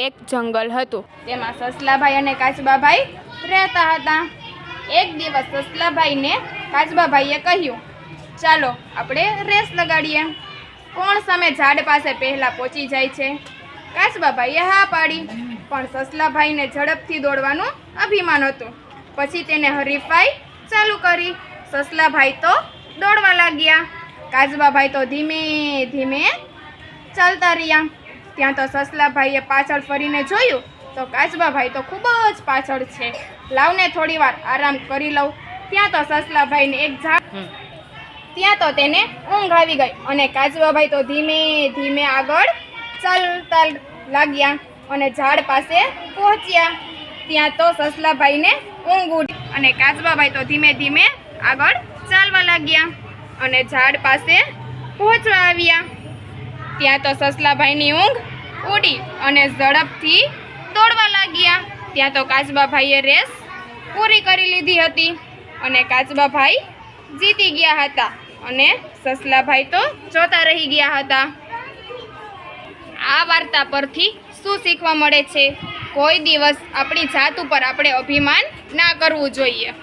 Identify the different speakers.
Speaker 1: એક જંગલ હતું. તેમાં સસલાભાઈ અને કાચબાભાઈ રહેતા હતા. એક દિવસ સસલાભાઈને કાચબાભાઈએ કહ્યું, ચાલો, આપણે રેસ લગાડીએ. કોણ સામે ઝાડ પાસે પહેલાં પહોંચી જાય છે? કાચબાભાઈએ હા પાડી, પણ સસલાભાઈને ઝડપથી દોડવાનું અભિમાન હતું. પછી તેને હરીફાઈ ચાલુ કરી. સસલાભાઈ તો દોડવા લાગ્યા. કાચબાભાઈ તો ધીમે ધીમે ચાલતા રહ્યા. ત્યાં તો સસલાભાઈએ પાછળ ફરીને જોયું તો કાચબાભાઈ તો ખૂબ જ પાછળ છે. લાવને થોડી વાર આરામ કરી લઉં. ત્યાં તો સસલાભાઈને એક ઝાડ ત્યાં તો તેને ઊંઘ આવી ગઈ અને કાચબાભાઈ તો ધીમે ધીમે આગળ ચાલતા લાગ્યા અને ઝાડ પાસે પહોંચ્યા. ત્યાં તો સસલાભાઈને ઊંઘ ઉડી અને કાચબાભાઈ તો ધીમે ધીમે આગળ ચાલવા લાગ્યા અને ઝાડ પાસે પહોંચવા આવ્યા. ત્યાં તો સસલાભાઈની ઊંઘ ઉડી અને ઝડપથી દોડવા લાગ્યા. ત્યાં તો કાચબાભાઈએ રેસ પૂરી કરી લીધી હતી અને કાચબાભાઈ જીતી ગયા હતા અને સસલાભાઈ તો જોતા રહી ગયા હતા. આ વાર્તા પરથી શું શીખવા મળે છે? કોઈ દિવસ આપણી જાત ઉપર આપણે અભિમાન ના કરવું જોઈએ.